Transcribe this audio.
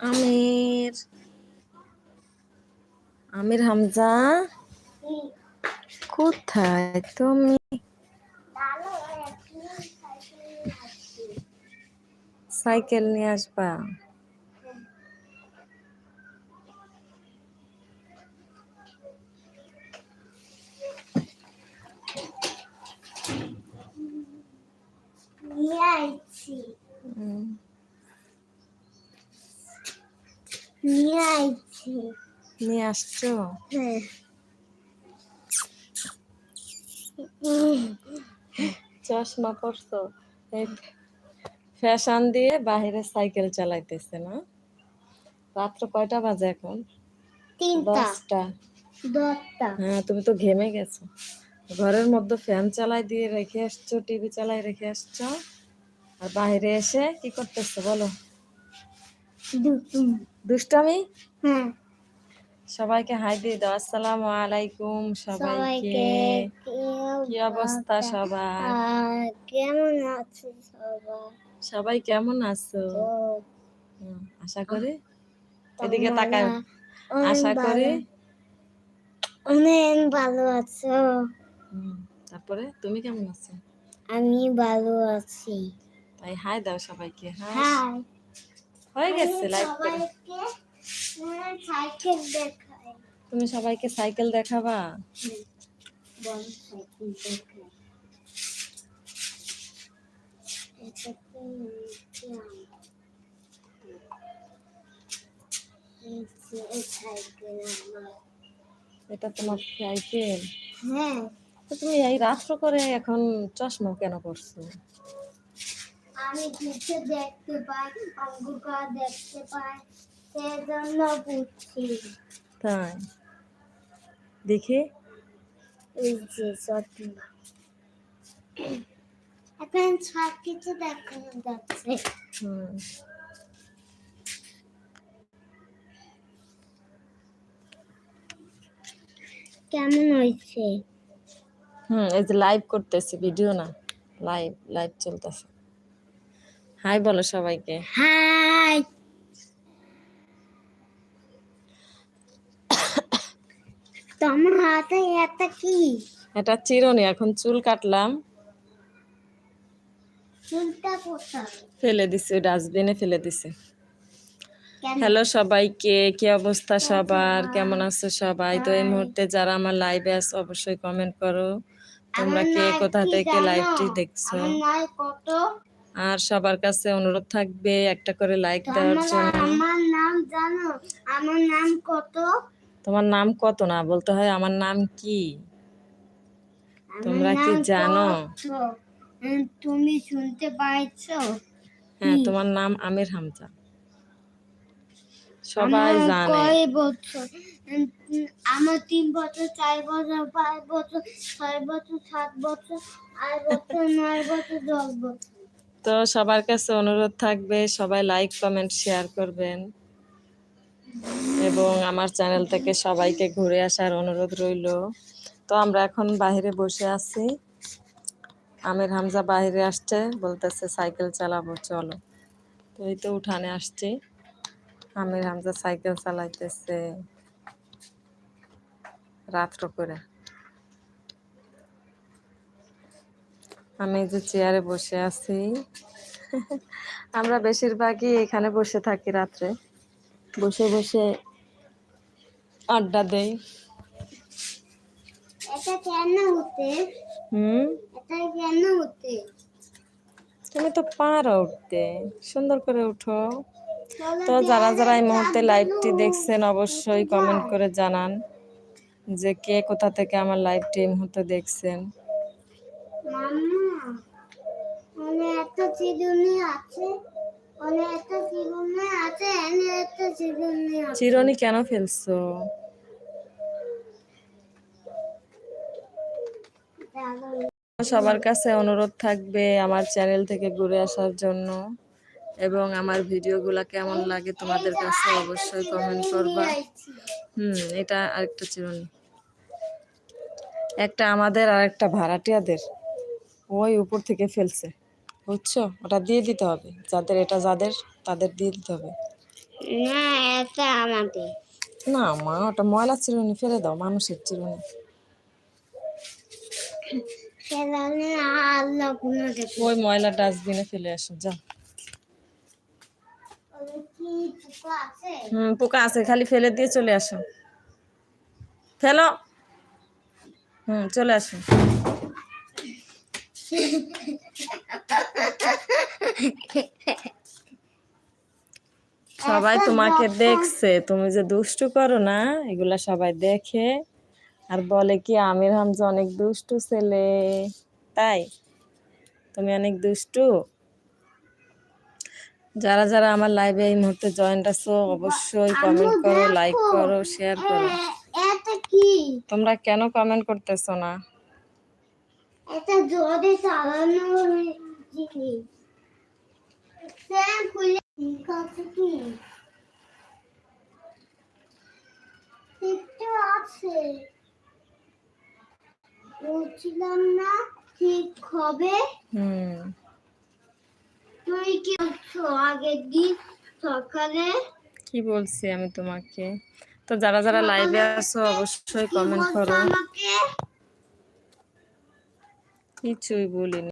আমির। আমির হামজা। কোথায় তুমি? সাইকেল নিয়ে আসবা। নিয়ে আইছি হুম, নিয়ে আইছি। নিয়ে আসছো? হ্যাঁ। চশমা পরছো? ফ্যাশন দিয়ে বাহিরে সাইকেল চালাইতেছে না? রাত্র কয়টা বাজে এখন? দশটা। হ্যাঁ তুমি তো ঘেমে গেছো। ঘরের মধ্যে ফ্যান চালাই দিয়ে রেখে আসছো টিভি চালাই রেখে আসছো। আর বাইরে এসে কি করতেছো বলো? দুষ্টামি? হ্যাঁ। সবাইকে হাই দিয়ে দাও আসসালামু আলাইকুম সবাইকে। কি অবস্থা সবার? কেমন আছে সবাই সবাই কেমন আছো? আশা করি। এদিকে তাকায় আশা করি। অনেক ভালো আছো। তারপরে তুমি কেমন আছো? আমি ভালো আছি। তাই হাই দাও সবাইকে। হাই। হয়ে গেছে লাইভ করে তুমি সবাইকে সাইকেল দেখাবা? এটা তোমার সাইকেল হ্যাঁ। তুমি এই রাত্র করে এখন চশমা কেন করছ আমি কিছু দেখতে পাই অঙ্কটা দেখতে পাই সেজন্য বুঝছি। তাই? দেখি? এই যে সত্যি। এখন সব কিছু দেখানো যাচ্ছে। হুম। কেমন হয়েছে? হুম এই যে লাইভ করতেছি ভিডিও না। লাইভ লাইভ চলতেছে। হাই বলো সবাইকে। হাই। তোমার হাতে এটা কি? এটা চিরনি এখন চুল কাটলাম। চুলটা কোথায়? ফেলে দিছি ডাস্টবিনে ফেলে দিছি। হ্যালো সবাইকে কি অবস্থা সবার? কেমন আছো সবাই? তো এই মুহূর্তে যারা আমার লাইভে আছো অবশ্যই কমেন্ট করো। তোমরা কে কোথা থেকে লাইভটি দেখছ? আর সবার কাছে অনুরোধ থাকবে একটা করে লাইক দেওয়ার জন্য। আমার নাম জানো? আমার নাম কত? তোমার নাম কত না? বলতে হয় আমার নাম কি? তোমরা কি জানো? তুমি শুনতে পাইছো? হ্যাঁ তোমার নাম আমির হামজা। সবাই জানে। কয় বছর আমার তিন বছর চার বছর পাঁচ বছর ছয় বছর সাত বছর আট বছর নয় বছর দশ বছর। তো সবার কাছে অনুরোধ থাকবে, সবাই লাইক কমেন্ট শেয়ার করবেন। এবং আমার চ্যানেল থেকে সবাইকে ঘুরে আসার অনুরোধ রইল। তো আমরা এখন বাইরে বসে আছি। আমির হামজা বাইরে আসছে, বলতেছে সাইকেল চালাবো, চলো। তো এই তো উঠানে আসছি। আমির হামজা সাইকেল চালাইতেছে। রাত্র করে। আমি যে চেয়ারে বসে আছি। আমরা বেশিরভাগই এখানে বসে থাকি রাত্রে। বসে বসে আড্ডা দেই। এটা কেন হতে হুম? এটা কেন হতে তুমি তো পারো উঠতে। সুন্দর করে উঠো। তো যারা যারা এই মুহূর্তে লাইভটি দেখছেন অবশ্যই কমেন্ট করে জানান যে কে কোথা থেকে আমার লাইভটি এই মুহূর্তে দেখছেন। মাম্মা চিরুনি আছে মানে একটা চিরুনি আছে একটা চিরুনি আছে। চিরনি কেন ফেলছো? সবার কাছে অনুরোধ থাকবে আমার চ্যানেল থেকে ঘুরে আসার জন্য এবং আমার ভিডিওগুলো কেমন লাগে তোমাদের কাছে অবশ্যই কমেন্ট করবা। হুম, এটা আরেকটা চিরুনি। একটা আমাদের আর একটা ভাড়াটিয়াদের। ওই উপর থেকে ফেলছে। বুঝছ? ওটা দিয়ে দিতে হবে। যাদের এটা যাদের তাদের দিয়ে দিতে হবে। না এটা আমাদের। না মা ওটা ময়লা চিরুনি ফেলে দাও মানুষের চিরুনি। ওই ময়লা ডাস্টবিনে ফেলে আসো আছে? হুম পোকা আছে খালি ফেলে দিয়ে চলে আসো। ফেলো। হুম চলে আসো। সবাই তোমাকে দেখছে। তুমি যে দুষ্টু করো না এগুলা সবাই দেখে। আর বলে কি আমির হামজা অনেক দুষ্টু ছেলে। তাই? তুমি অনেক দুষ্টু? যারা যারা আমার লাইভে এই মুহূর্তে জয়েন্ট আছো অবশ্যই কমেন্ট করো লাইক করো শেয়ার করো। তোমরা কেন কমেন্ট করতেছো না? এটা জোরে চালানো জিনিস। বলছিলাম না ঠিক হবে তুই কি আগের দিন সকালে কি বলছি আমি তোমাকে? তো যারা যারা লাইভে আছো, অবশ্যই কমেন্ট করো। কিছুই বলিনি।